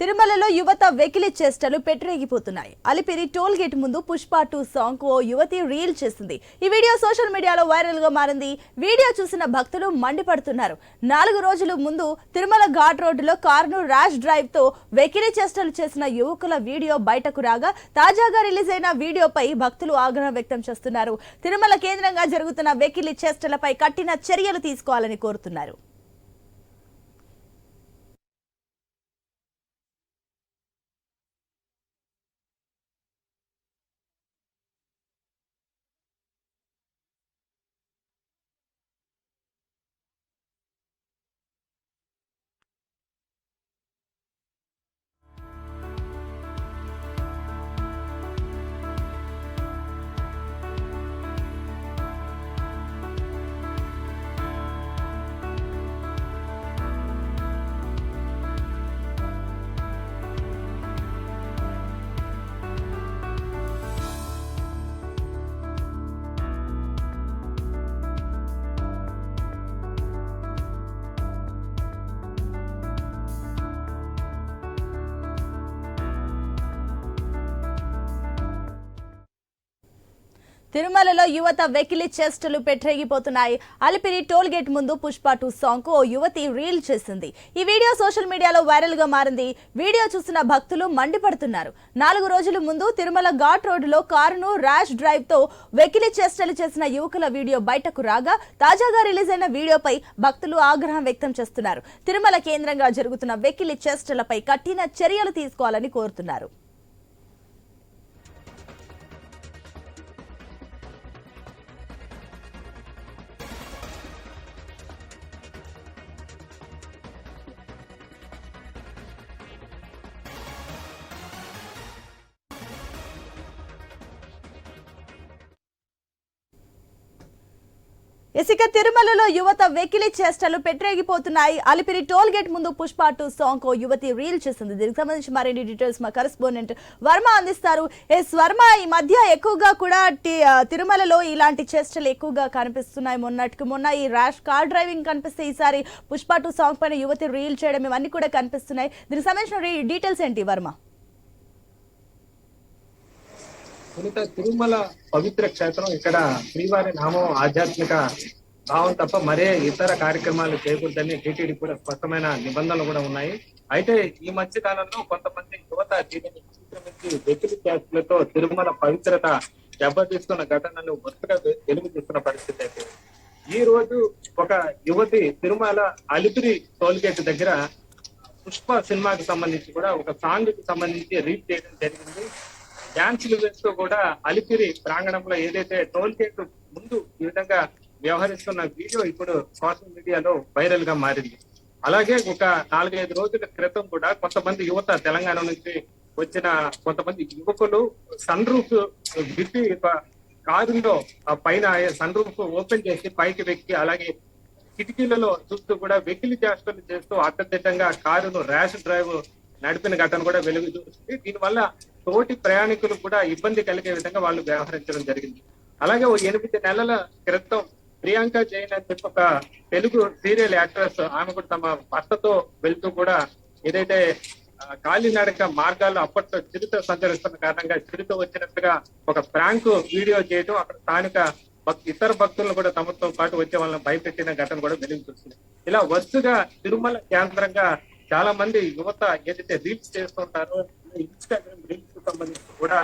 తిరుమలలో యువత వెకిలి చేష్టలు పెట్టరేగిపోతున్నాయి అలిపిరి టోల్ గేట్ ముందు పుష్ప టూ సాంగ్ ఓ యువతి రీల్ చేసింది. ఈ వీడియో సోషల్ మీడియాలో వైరల్గా మారింది. వీడియో చూసిన భక్తులు మండిపడుతున్నారు. నాలుగు రోజుల ముందు తిరుమల ఘాట్ రోడ్డులో కారును ర్యాష్ డ్రైవ్తో వెకిలి చేష్టలు చేసిన యువకుల వీడియో బయటకు రాగా తాజాగా రిలీజ్ అయిన వీడియోపై భక్తులు ఆగ్రహం వ్యక్తం చేస్తున్నారు. తిరుమల కేంద్రంగా జరుగుతున్న వెకిలి చేష్టలపై కఠిన చర్యలు తీసుకోవాలని కోరుతున్నారు. తిరుమలలో యువత వెకిలి చేష్టలు పెట్టరేగిపోతున్నాయి అలిపిరి టోల్ గేట్ ముందు పుష్ప టూ సాంగ్ ఓ యువతి రీల్ చేసింది. ఈ వీడియో సోషల్ మీడియాలో వైరల్గా మారింది. వీడియో చూసిన భక్తులు మండిపడుతున్నారు. నాలుగు రోజుల ముందు తిరుమల ఘాట్ రోడ్డులో కారును ర్యాష్ డ్రైవ్తో వెకిలి చేష్టలు చేసిన యువకుల వీడియో బయటకు రాగా తాజాగా రిలీజ్ అయిన వీడియోపై భక్తులు ఆగ్రహం వ్యక్తం చేస్తున్నారు. తిరుమల కేంద్రంగా జరుగుతున్న వెకిలి చేష్టలపై కఠిన చర్యలు తీసుకోవాలని కోరుతున్నారు. ఇసుక తిరుమలలో యువత వెకిలి చేష్టలు పెట్టరేగిపోతున్నాయి. అలిపిరి టోల్ గేట్ ముందు పుష్ప టూ సాంగ్ కో యువతి రీల్ చేసింది. దీనికి సంబంధించి మరిన్ని డీటెయిల్స్ మా కరెస్పాండెంట్ వర్మ అందిస్తారు. ఎస్ వర్మ ఈ మధ్య ఎక్కువగా కూడా తిరుమలలో ఇలాంటి చేష్టలు ఎక్కువగా కనిపిస్తున్నాయి. మొన్నటికి మొన్న ఈ ర్యాష్ కార్ డ్రైవింగ్ కనిపిస్తే ఈసారి పుష్ప టూ సాంగ్ పైన యువతి రీల్ చేయడం ఇవన్నీ కూడా కనిపిస్తున్నాయి. దీనికి సంబంధించిన డీటెయిల్స్ ఏంటి వర్మ? సునీత తిరుమల పవిత్ర క్షేత్రం ఇక్కడ శ్రీవారి నామం ఆధ్యాత్మిక భావం తప్ప మరే ఇతర కార్యక్రమాలు చేయకూడదని టీటీడీ కూడా స్పష్టమైన నిబంధనలు కూడా ఉన్నాయి. అయితే ఈ మధ్య కాలంలో కొంతమంది యువత దీనిని వ్యక్తి చేతులతో తిరుమల పవిత్రత దెబ్బతీస్తున్న ఘటనలు వరుసగా వెలుగు తీస్తున్న పరిస్థితి అయితే ఈ రోజు ఒక యువతి తిరుమల అలిపిరి టోల్గేట్ దగ్గర పుష్ప సినిమాకి సంబంధించి కూడా ఒక సాంగ్కి సంబంధించి రీడ్ చేయడం జరిగింది. డాన్సులు వేస్తూ కూడా అలిపిరి ప్రాంగణంలో ఏదైతే టోల్ గేట్ ముందు ఈ విధంగా వ్యవహరిస్తున్న వీడియో ఇప్పుడు సోషల్ మీడియాలో వైరల్గా మారింది. అలాగే ఒక నాలుగైదు రోజుల క్రితం కూడా కొంతమంది యువత తెలంగాణ నుంచి వచ్చిన కొంతమంది యువకులు సన్ రూఫ్ విప్పి కారులో ఆ పైన సన్ రూఫ్ ఓపెన్ చేసి పైకి వెక్కి అలాగే కిటికీలలో చూస్తూ కూడా వెకిలి చేష్టలు చేస్తూ అడ్డదిడ్డంగా కారును ర్యాష్ డ్రైవ్ నడిపిన ఘటన కూడా వెలుగు చూస్తుంది. దీనివల్ల తోటి ప్రయాణికులు కూడా ఇబ్బంది కలిగే విధంగా వాళ్ళు వ్యవహరించడం జరిగింది. అలాగే ఓ ఎనిమిది నెలల క్రితం ప్రియాంక జైన్ అని చెప్పి ఒక తెలుగు సీరియల్ యాక్ట్రెస్ ఆమె కూడా తమ భర్తతో వెళ్తూ కూడా ఏదైతే కాలినడక మార్గాల్లో అప్పట్లో చిరుత సంచరిస్తున్న కారణంగా చిరుత వచ్చినట్టుగా ఒక ప్రాంక్ వీడియో చేయడం అక్కడ స్థానిక ఇతర భక్తులను కూడా తమతో పాటు వచ్చే వాళ్ళని భయపెట్టిన ఘటన కూడా వెలుగుతుంది. ఇలా వరుసగా తిరుమల కేంద్రంగా చాలా మంది యువత ఏదైతే రీల్స్ చేస్తుంటారో ఇన్స్టాగ్రామ్ కూడా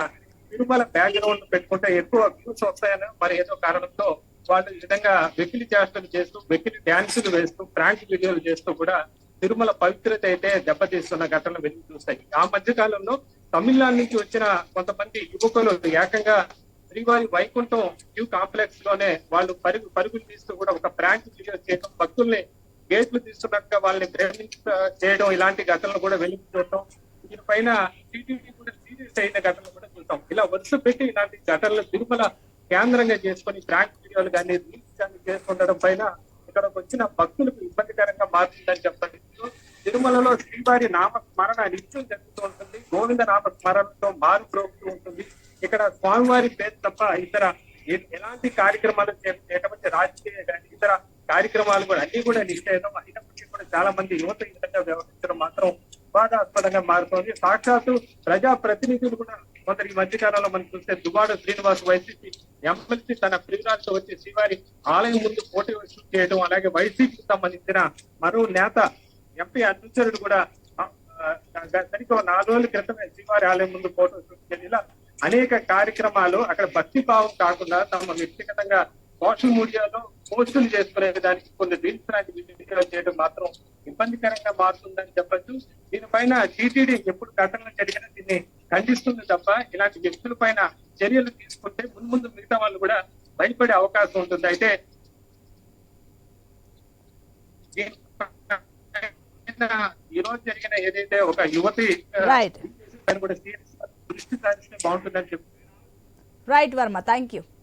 తిరుమల బ్యాక్గ్రౌండ్ పెట్టుకుంటే ఎక్కువ వ్యూస్ వస్తాయని మరి ఏదో కారణంతో వాళ్ళు ఈ విధంగా వెకిలి చేష్టలు చేస్తూ వెకిలి డ్యాన్సులు వేస్తూ ప్రాంక్ వీడియోలు చేస్తూ కూడా తిరుమల పవిత్రత అయితే దెబ్బతీస్తున్న ఘటనలు వెళ్ళి చూస్తాయి. ఆ మధ్య కాలంలో తమిళనాడు నుంచి వచ్చిన కొంతమంది యువకులు ఏకంగా శ్రీవారి వైకుంఠం క్యూ కాంప్లెక్స్లోనే వాళ్ళు పరుగు పరుగులు తీస్తూ కూడా ఒక ప్రాంక్ వీడియో చేయడం భక్తుల్ని గేట్లు తీస్తున్నట్టుగా వాళ్ళని ప్రేమించ చేయడం ఇలాంటి ఘటనలు కూడా వెలుగు చూడటం. దీనిపైన టీటీడీ కూడా సీరియస్ అయిన ఘటనలు కూడా చూసాం ఇలా వరుస పెట్టి ఇలాంటి ఘటనలు తిరుమల కేంద్రంగా చేసుకొని ప్రాంక్ వీడియోలు కానీ రీల్స్ కానీ చేసుకుండడం పైన ఇక్కడకు వచ్చిన భక్తులకు ఇబ్బందికరంగా మారుతుందని చెప్పండి తిరుమలలో శ్రీవారి నామ స్మరణ నిత్యం జరుగుతూ ఉంటుంది. గోవింద నామ స్మరణతో మారు ప్రోగుతూ ఉంటుంది. ఇక్కడ స్వామివారి పేరు తప్ప ఇతర ఎలాంటి కార్యక్రమాలు చేయకపోతే రాజకీయ కానీ ఇతర కార్యక్రమాలు కూడా అన్ని కూడా నిషేధం అయినప్పటికీ కూడా చాలా మంది యువత ఈ విధంగా వ్యవహరించడం మాత్రం వివాదాస్పదంగా మారుతోంది. సాక్షాత్తు ప్రజా ప్రతినిధులు కూడా కొందరు ఈ మధ్యకాలంలో మనం చూస్తే దుబాడు శ్రీనివాస్ వైసీపీ ఎమ్మెల్సీ తన ప్రియురాలతో వచ్చి శ్రీవారి ఆలయం ముందు పోటీ వసూలు చేయడం అలాగే వైసీపీకి సంబంధించిన మరో నేత ఎంపీ అనుచరుడు కూడా సరిగ్గా నాలుగు రోజుల క్రితమే శ్రీవారి ఆలయం ముందు ఫోటో షూట్ చేయడం ఇలా అనేక కార్యక్రమాలు అక్కడ భక్తి భావం కాకుండా తమ వ్యక్తిగతంగా సోషల్ మీడియాలో పోస్టులు చేసుకునే దానికి కొన్ని వీడియోలు చేయడం మాత్రం ఇబ్బందికరంగా మారుతుందని చెప్పొచ్చు. దీనిపైన టీటీడీ ఎప్పుడు ఘటనలు జరిగినా దీన్ని ఖండిస్తుంది తప్ప ఇలాంటి వ్యక్తుల పైన చర్యలు తీసుకుంటే ముందు ముందు మిగతా వాళ్ళు కూడా భయపడే అవకాశం ఉంటుంది. అయితే ఈ రోజు జరిగిన ఏదైతే ఒక యువతి దృష్టి సారిస్తే బాగుంటుందని చెప్పి రైట్ వర్మ థ్యాంక్ యూ